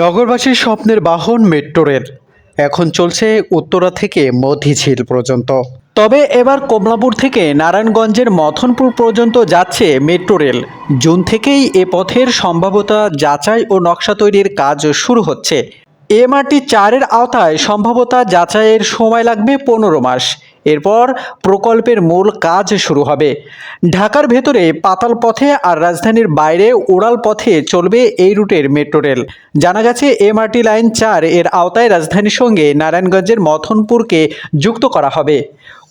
নগরবাসীর স্বপ্নের বাহন metro rail. এখন চলছে উত্তরা থেকে মতিঝিল পর্যন্ত। তবে এবার কমলাপুর থেকে নারায়ণগঞ্জের মথনপুর পর্যন্ত যাচ্ছে মেট্রো রেল। জুন থেকেই এ পথের সম্ভাব্যতা যাচাই ও নকশা তৈরির কাজ শুরু হচ্ছে। এমআরটি চারের আওতায় সম্ভাব্যতা যাচাইয়ের সময় লাগবে পনেরো মাস। এরপর প্রকল্পের মূল কাজ শুরু হবে। ঢাকার ভেতরে পাতাল পথে আর রাজধানীর বাইরে উড়াল পথে চলবে এই রুটের মেট্রো রেল। জানা গেছে, এমআরটি লাইন চার এর আওতায় রাজধানীর সঙ্গে নারায়ণগঞ্জের মথনপুরকে যুক্ত করা হবে।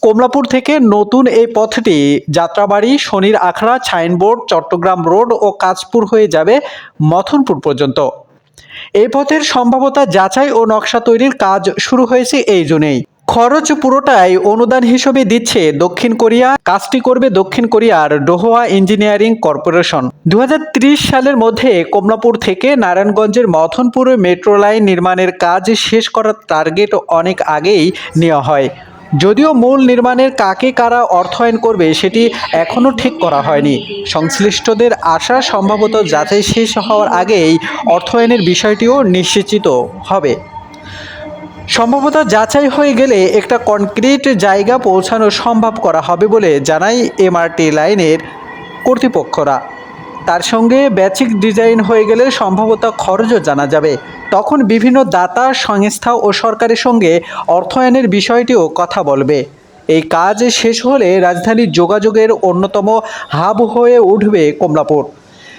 কমলাপুর থেকে নতুন এই পথটি যাত্রাবাড়ি, শনির আখড়া, ছাইনবোর্ড, চট্টগ্রাম রোড ও কাজপুর হয়ে যাবে মথনপুর পর্যন্ত। এই পথের সম্ভাব্যতা যাচাই ও নকশা তৈরির কাজ শুরু হয়েছে এই জন্যই খরচ পুরোটাই অনুদান হিসেবে দিচ্ছে দক্ষিণ কোরিয়া, কাজটি করবে দক্ষিণ কোরিয়ার ডোহোয়া ইঞ্জিনিয়ারিং কর্পোরেশন। দু হাজার ত্রিশ সালের মধ্যে কমলাপুর থেকে নারায়ণগঞ্জের মথনপুর মেট্রো লাইন নির্মাণের কাজ শেষ করার টার্গেট অনেক আগেই নেওয়া হয়। যদিও মূল নির্মাণের কাকে কারা অর্থায়ন করবে সেটি এখনও ঠিক করা হয়নি। সংশ্লিষ্টদের আশা সম্ভবত যাচাই শেষ হওয়ার আগেই অর্থায়নের বিষয়টিও নিশ্চিত হবে। সম্ভবত যাচাই হয়ে গেলে একটা কনক্রিট জায়গা পৌঁছানো সম্ভব করা হবে বলে জানাই এমআরটি লাইনের কর্তৃপক্ষরা। তার সঙ্গে ব্যাচিক ডিজাইন হয়ে গেলে সম্ভবত খরচও জানা যাবে। তখন বিভিন্ন দাতা, সংস্থা ও সরকারের সঙ্গে অর্থায়নের বিষয়টিও কথা বলবে। এই কাজ শেষ হলে রাজধানীর যোগাযোগের অন্যতম হাব হয়ে উঠবে কমলাপুর।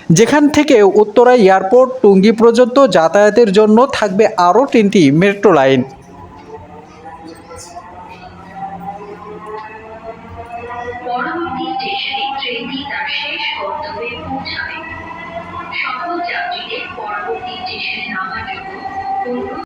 যেখান থেকে উত্তরা এয়ারপোর্ট, টুঙ্গি পর্যন্ত যাতায়াতের জন্য থাকবে আরও তিনটি মেট্রো লাইন। পরবর্তী স্টেশনে ট্রেনটি তার শেষ পৌঁছাবে। সকল যাত্রীদের পরবর্তী স্টেশনে নামার জন্য অনুরোধ